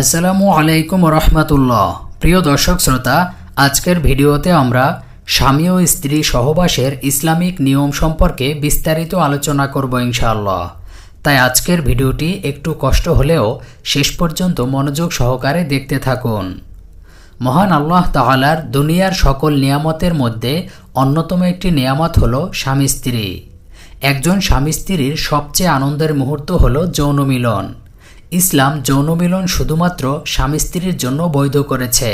আসসালামু আলাইকুম রহমতুল্লাহ প্রিয় দর্শক শ্রোতা, আজকের ভিডিওতে আমরা স্বামী ও স্ত্রী সহবাসের ইসলামিক নিয়ম সম্পর্কে বিস্তারিত আলোচনা করব ইনশাআল্লাহ। তাই আজকের ভিডিওটি একটু কষ্ট হলেও শেষ পর্যন্ত মনোযোগ সহকারে দেখতে থাকুন। মহান আল্লাহ তাহালার দুনিয়ার সকল নিয়ামতের মধ্যে অন্যতম একটি নিয়ামত হল স্বামী স্ত্রী। একজন স্বামী স্ত্রীর সবচেয়ে আনন্দের মুহূর্ত হল যৌন মিলন। ইসলাম যৌনমিলন শুধুমাত্র স্বামী স্ত্রীর জন্য বৈধ করেছে।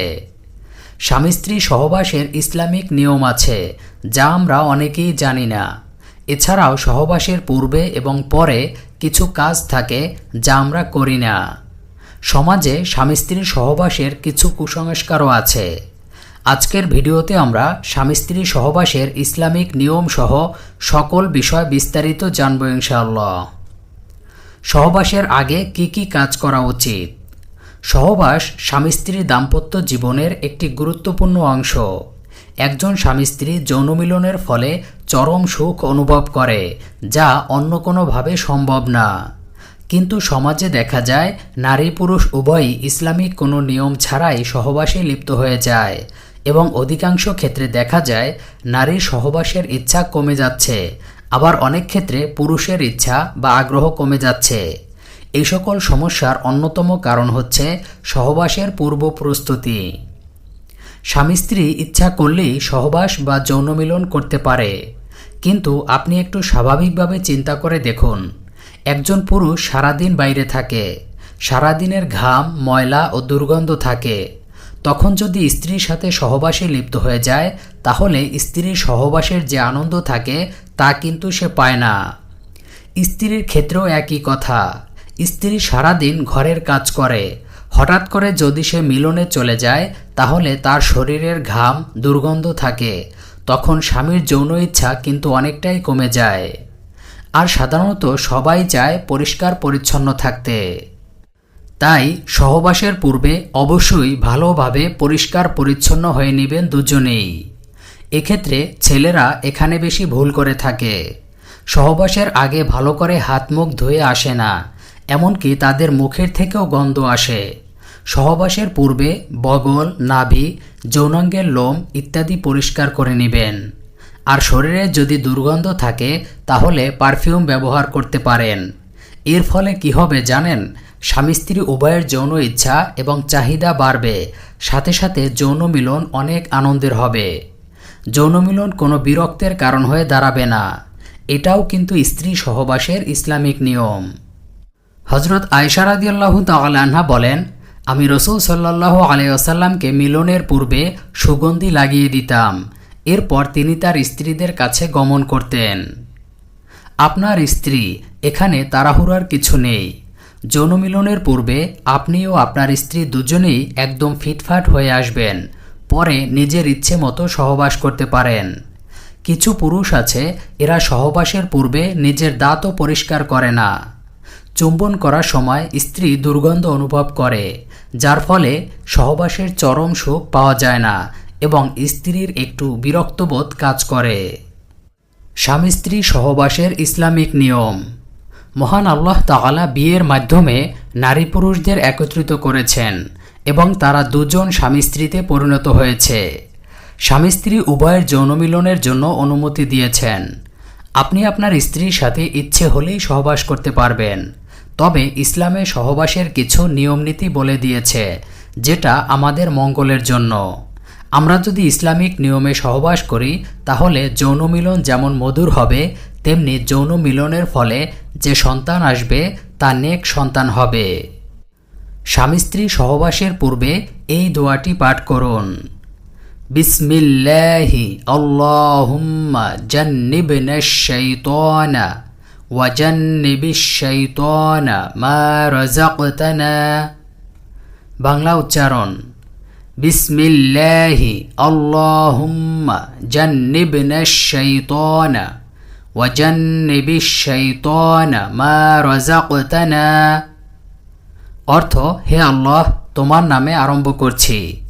স্বামী স্ত্রী সহবাসের ইসলামিক নিয়ম আছে, যা আমরা অনেকেই জানি না। এছাড়াও সহবাসের পূর্বে এবং পরে কিছু কাজ থাকে, যা আমরা করি না। সমাজে স্বামী স্ত্রীর সহবাসের কিছু কুসংস্কারও আছে। আজকের ভিডিওতে আমরা স্বামী স্ত্রী সহবাসের ইসলামিক নিয়ম সহ সকল বিষয় বিস্তারিত জানব ইনশাআল্লাহ। সহবাসের আগে কি কি কাজ করা উচিত? সহবাস স্বামী স্ত্রীর দাম্পত্য জীবনের একটি গুরুত্বপূর্ণ অংশ। একজন স্বামী স্ত্রী যৌন মিলনের ফলে চরম সুখ অনুভব করে, যা অন্য কোনোভাবে সম্ভব না। কিন্তু সমাজে দেখা যায়, নারী পুরুষ উভয়ই ইসলামিক কোনো নিয়ম ছাড়াই সহবাসে লিপ্ত হয়ে যায় এবং অধিকাংশ ক্ষেত্রে দেখা যায়, নারীর সহবাসের ইচ্ছা কমে যাচ্ছে আবার অনেক ক্ষেত্রে পুরুষের ইচ্ছা বা আগ্রহ কমে যাচ্ছে। এই সকল সমস্যার অন্যতম কারণ হচ্ছে সহবাসের পূর্ব প্রস্তুতি। স্বামী স্ত্রী ইচ্ছা করলেই সহবাস বা যৌনমিলন করতে পারে। কিন্তু আপনি একটু স্বাভাবিকভাবে চিন্তা করে দেখুন। একজন পুরুষ সারাদিন বাইরে থাকে। সারাদিনের ঘাম, ময়লা ও দুর্গন্ধ থাকে। তখন যদি স্ত্রীর সাথে সহবাসে লিপ্ত হয়ে যায়, তাহলে স্ত্রীর সহবাসের যে আনন্দ থাকে, তা কিন্তু সে পায় না। স্ত্রীর ক্ষেত্রেও একই কথা। স্ত্রী সারাদিন ঘরের কাজ করে। হঠাৎ করে যদি সে মিলনে চলে যায়, তাহলে তার শরীরের ঘাম, দুর্গন্ধ থাকে। তখন স্বামীর যৌন ইচ্ছা কিন্তু অনেকটাই কমে যায়। আর সাধারণত সবাই চায় পরিষ্কার পরিচ্ছন্ন থাকতে। তাই সহবাসের পূর্বে অবশ্যই ভালোভাবে পরিষ্কার পরিচ্ছন্ন হয়ে নেবেন দুজনেই। এক্ষেত্রে ছেলেরা এখানে বেশি ভুল করে থাকে। সহবাসের আগে ভালো করে হাত মুখ ধুয়ে আসে না, এমনকি তাদের মুখের থেকেও গন্ধ আসে। সহবাসের পূর্বে বগল, নাভি, যৌনাঙ্গের লোম ইত্যাদি পরিষ্কার করে নেবেন। আর শরীরে যদি দুর্গন্ধ থাকে, তাহলে পারফিউম ব্যবহার করতে পারেন। এর ফলে কি হবে জানেন? স্বামী স্ত্রী উভয়ের যৌন ইচ্ছা এবং চাহিদা বাড়বে। সাথে সাথে যৌন মিলন অনেক আনন্দের হবে। যৌন মিলন কোনো বিরক্তের কারণ হয়ে দাঁড়াবে না। এটাও কিন্তু স্ত্রী সহবাসের ইসলামিক নিয়ম। হজরত আয়সারাদিয়াল্লাহ তাল্লাহা বলেন, আমি রসুল সাল্লাহ আলাইসাল্লামকে মিলনের পূর্বে সুগন্ধি লাগিয়ে দিতাম। এরপর তিনি তার স্ত্রীদের কাছে গমন করতেন। আপনার স্ত্রী এখানে তাড়াহুড়ার কিছু নেই। যৌন মিলনের পূর্বে আপনি ও আপনার স্ত্রী দুজনেই একদম ফিটফাট হয়ে আসবেন। পরে নিজের ইচ্ছে মতো সহবাস করতে পারেন। কিছু পুরুষ আছে, এরা সহবাসের পূর্বে নিজের দাঁতও পরিষ্কার করে না। চুম্বন করার সময় স্ত্রী দুর্গন্ধ অনুভব করে, যার ফলে সহবাসের চরম সুখ পাওয়া যায় না এবং স্ত্রীর একটু বিরক্তবোধ কাজ করে। স্বামী স্ত্রী সহবাসের ইসলামিক নিয়ম। মহান আল্লাহ তাআলা বিয়ের মাধ্যমে নারী পুরুষদের একত্রিত করেছেন এবং তারা দুজন স্বামী স্ত্রীতে পরিণত হয়েছে। স্বামী স্ত্রী উভয়ের যৌন মিলনের জন্য অনুমতি দিয়েছেন। আপনি আপনার স্ত্রীর সাথে ইচ্ছে হলেই সহবাস করতে পারবেন। তবে ইসলামে সহবাসের কিছু নিয়মনীতি বলে দিয়েছে, যেটা আমাদের মঙ্গলের জন্য। আমরা যদি ইসলামিক নিয়মে সহবাস করি, তাহলে যৌন মিলন যেমন মধুর হবে তেমনি যৌন মিলনের ফলে যে সন্তান আসবে, তা নেক সন্তান হবে। স্বামী স্ত্রী সহবাসের পূর্বে এই দোয়াটি পাঠ করুন। বিসমিল্লাহি, আল্লাহুম্মা জান্নিবনা শাইতানা শাইতানা মা রাযাকতানা। বাংলা উচ্চারণ, বিসমিল্লাহি, আল্লাহুম্মা জান্নিবনা শাইতানা অর্থ, হে আল্লাহ, তোমার নামে আরম্ভ করছি।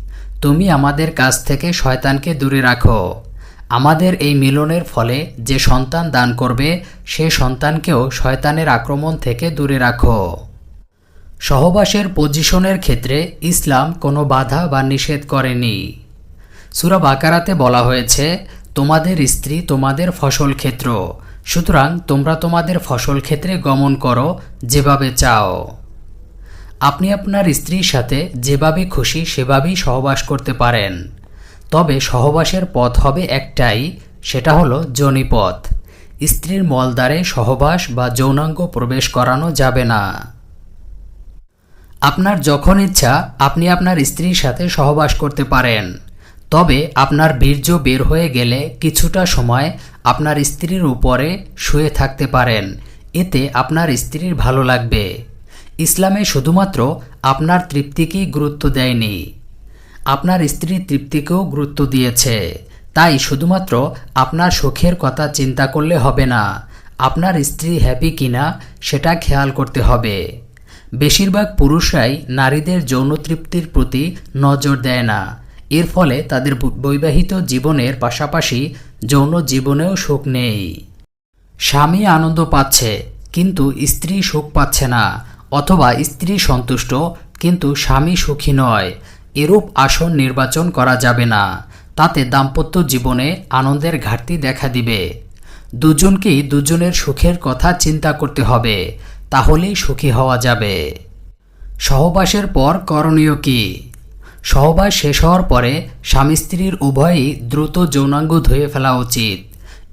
তুমি আমাদের কাছ থেকে শয়তানকে দূরে রাখো। আমাদের এই মিলনের ফলে যে সন্তান দান করবে, সে সন্তানকেও শয়তানের আক্রমণ থেকে দূরে রাখো। সহবাসের পজিশনের ক্ষেত্রে ইসলাম কোনো বাধা বা নিষেধ করেনি। সুরা বাকারাতে বলা হয়েছে তোমাদের স্ত্রী তোমাদের ফসল ক্ষেত্র। সুতরাং তোমরা তোমাদের ফসল ক্ষেত্রে গমন করো, যেভাবে চাও। আপনি আপনার স্ত্রীর সাথে যেভাবে খুশি সেভাবেই সহবাস করতে পারেন। তবে সহবাসের পথ হবে একটাই, সেটা হলো জনিপথ স্ত্রীর মলদ্বারে সহবাস বা যৌনাঙ্গ প্রবেশ করানো যাবে না। আপনার যখন ইচ্ছা, আপনি আপনার স্ত্রীর সাথে সহবাস করতে পারেন। তবে আপনার বীর্য বের হয়ে গেলে কিছুটা সময় আপনার স্ত্রীর উপরে শুয়ে থাকতে পারেন। এতে আপনার স্ত্রীর ভালো লাগবে। ইসলামে শুধুমাত্র আপনার তৃপ্তিকেই গুরুত্ব দেয়নি। আপনার স্ত্রীর তৃপ্তিকেও গুরুত্ব দিয়েছে। তাই শুধুমাত্র আপনার সুখের কথা চিন্তা করলে হবে না। আপনার স্ত্রী হ্যাপি কিনা সেটা খেয়াল করতে হবে। বেশিরভাগ পুরুষরাই নারীদের যৌন তৃপ্তির প্রতি নজর দেয় না। এর ফলে তাদের বৈবাহিত জীবনের পাশাপাশি যৌন জীবনেও সুখ নেই। স্বামী আনন্দ পাচ্ছে, কিন্তু স্ত্রী সুখ পাচ্ছে না, অথবা স্ত্রী সন্তুষ্ট, কিন্তু স্বামী সুখী নয়। এরূপ আসন নির্বাচন করা যাবে না, তাতে দাম্পত্য জীবনে আনন্দের ঘাটতি দেখা দিবে। দুজনকেই দুজনের সুখের কথা চিন্তা করতে হবে, তাহলেই সুখী হওয়া যাবে। সহবাসের পর করণীয় কি? সহবাস শেষ হওয়ার পরে স্বামী স্ত্রীর উভয়ই দ্রুত যৌনাঙ্গ ধুয়ে ফেলা উচিত।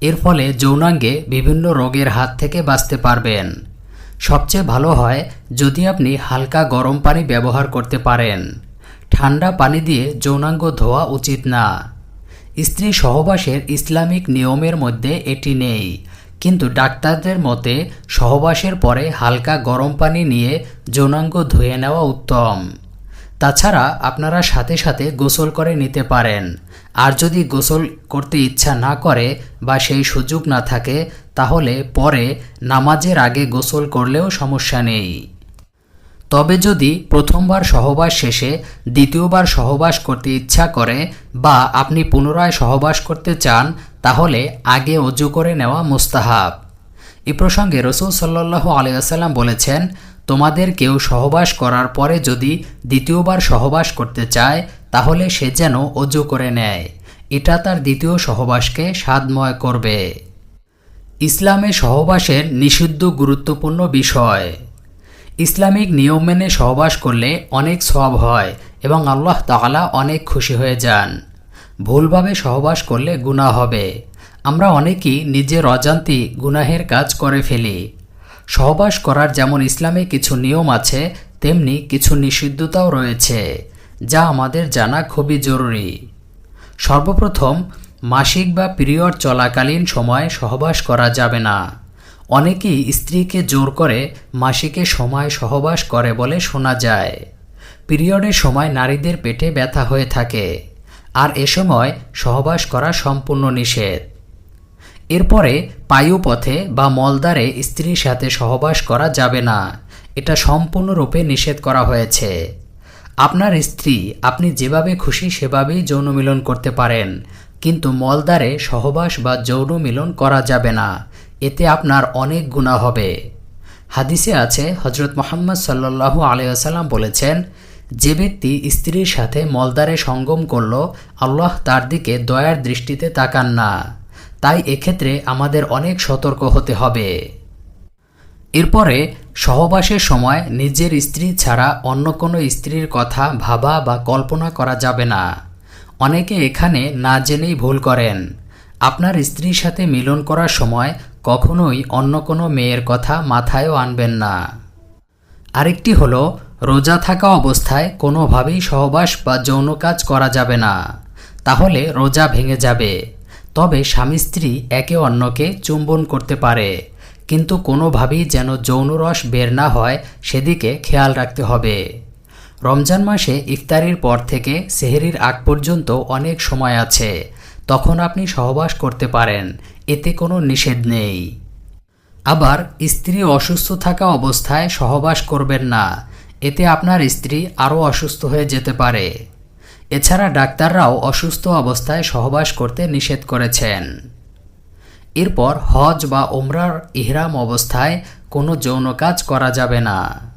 এর ফলে যৌনাঙ্গে বিভিন্ন রোগের হাত থেকে বাঁচতে পারবেন। সবচেয়ে ভালো হয় যদি আপনি হালকা গরম পানি ব্যবহার করতে পারেন। ঠান্ডা পানি দিয়ে যৌনাঙ্গ ধোয়া উচিত না। স্ত্রী সহবাসের ইসলামিক নিয়মের মধ্যে এটি নেই, কিন্তু ডাক্তারদের মতে সহবাসের পরে হালকা গরম পানি নিয়ে যৌনাঙ্গ ধুয়ে নেওয়া উত্তম। তাছাড়া আপনারা সাথে সাথে গোসল করে নিতে পারেন। আর যদি গোসল করতে ইচ্ছা না করে বা সেই সুযোগ না থাকে, তাহলে পরে নামাজের আগে গোসল করলেও সমস্যা নেই। তবে যদি প্রথমবার সহবাস শেষে দ্বিতীয়বার সহবাস করতে ইচ্ছা করে বা আপনি পুনরায় সহবাস করতে চান, তাহলে আগে অজু করে নেওয়া মুস্তাহাব। এ প্রসঙ্গে রসুল সাল্লাহ আলিয়াল্লাম বলেছেন তোমাদের কেউ সহবাস করার পরে যদি দ্বিতীয়বার সহবাস করতে চায়, তাহলে সে যেন অজু করে নেয়। এটা তার দ্বিতীয় সহবাসকে স্বাদময় করবে। ইসলামে সহবাসের নিষিদ্ধ গুরুত্বপূর্ণ বিষয়। ইসলামিক নিয়ম মেনে সহবাস করলে অনেক সব হয় এবং আল্লাহ তাআলা অনেক খুশি হয়ে যান। ভুলভাবে সহবাস করলে গুনাহ হবে। আমরা অনেকেই নিজের অজান্তি গুনাহের কাজ করে ফেলি। সহবাস করার যেমন ইসলামে কিছু নিয়ম আছে, তেমনি কিছু নিষিদ্ধতাও রয়েছে, যা আমাদের জানা খুবই জরুরি। সর্বপ্রথম, মাসিক বা পিরিয়ড চলাকালীন সময় সহবাস করা যাবে না। অনেকেই স্ত্রীকে জোর করে মাসিকে সময় সহবাস করে বলে শোনা যায়। পিরিয়ডের সময় নারীদের পেটে ব্যথা হয়ে থাকে, আর এ সময় সহবাস করা সম্পূর্ণ নিষেধ। এরপরে পায়ুপথে বা মলদারে স্ত্রীর সাথে সহবাস করা যাবে না। এটা সম্পূর্ণরূপে নিষেধ করা হয়েছে। আপনার স্ত্রী আপনি যেভাবে খুশি সেভাবেই যৌন মিলন করতে পারেন, কিন্তু মলদারে সহবাস বা যৌন মিলন করা যাবে না। এতে আপনার অনেক গুণা হবে। হাদিসে আছে হজরত মোহাম্মদ সাল্লাহু আলিয়াল্লাম বলেছেন, যে ব্যক্তি স্ত্রীর সাথে মলদারে সঙ্গম করল, আল্লাহ তার দিকে দয়ার দৃষ্টিতে তাকান না। তাই এক্ষেত্রে আমাদের অনেক সতর্ক হতে হবে। এরপরে, সহবাসের সময় নিজের স্ত্রী ছাড়া অন্য কোনো স্ত্রীর কথা ভাবা বা কল্পনা করা যাবে না। অনেকে এখানে না জেনেই ভুল করেন। আপনার স্ত্রীর সাথে মিলন করার সময় কখনোই অন্য কোনো মেয়ের কথা মাথায়ও আনবেন না। আরেকটি হলো, রোজা থাকা অবস্থায় কোনোভাবেই সহবাস বা যৌন কাজ করা যাবে না। তাহলে রোজা ভেঙে যাবে। তবে স্বামী স্ত্রী একে অন্যকে চুম্বন করতে পারে, কিন্তু কোনোভাবেই যেন যৌনরস বের না হয় সেদিকে খেয়াল রাখতে হবে। রমজান মাসে ইফতারির পর থেকে সেহেরির আগ পর্যন্ত অনেক সময় আছে, তখন আপনি সহবাস করতে পারেন, এতে কোনো নিষেধ নেই। আবার স্ত্রী অসুস্থ থাকা অবস্থায় সহবাস করবেন না, এতে আপনার স্ত্রী আরও অসুস্থ হয়ে যেতে পারে। এছাড়া ডাক্তাররাও অসুস্থ অবস্থায় সহবাস করতে নিষেধ করেছেন। এরপর হজ বা ওমরার ইহরাম অবস্থায় কোনো যৌন কাজ করা যাবে না।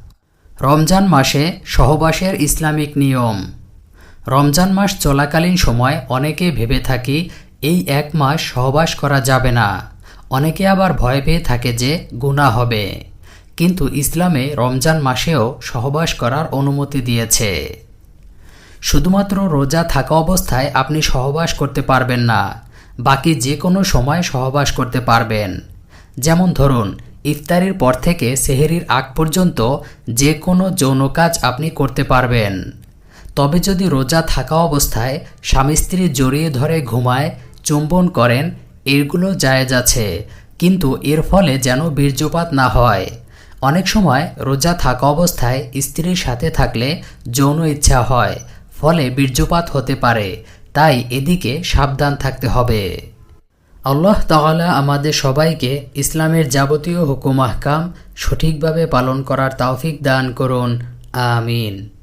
রমজান মাসে সহবাসের ইসলামিক নিয়ম। রমজান মাস চলাকালীন সময় অনেকে ভেবে থাকি এই এক মাস সহবাস করা যাবে না। অনেকে আবার ভয় পেয়ে থাকে যে গুণা হবে। কিন্তু ইসলামে রমজান মাসেও সহবাস করার অনুমতি দিয়েছে। শুধুমাত্র রোজা থাকা অবস্থায় আপনি সহবাস করতে পারবেন না। বাকি যে কোনো সময় সহবাস করতে পারবেন। যেমন ধরুন, ইফতারির পর থেকে সেহেরির আগ পর্যন্ত যে কোনো যৌন কাজ আপনি করতে পারবেন। তবে যদি রোজা থাকা অবস্থায় স্বামী স্ত্রী জড়িয়ে ধরে ঘুমায়, চুম্বন করেন এগুলো জায়েজ আছে, কিন্তু এর ফলে যেন বীর্যপাত না হয়। অনেক সময় রোজা থাকা অবস্থায় স্ত্রীর সাথে থাকলে যৌন ইচ্ছা হয় ফলে বীর্যপাত হতে পারে। তাই এদিকে সাবধান থাকতে হবে। আল্লাহ তালা আমাদের সবাইকে ইসলামের যাবতীয় হুকুম আহকাম সঠিকভাবে পালন করার তাওফিক দান করুন। আমিন।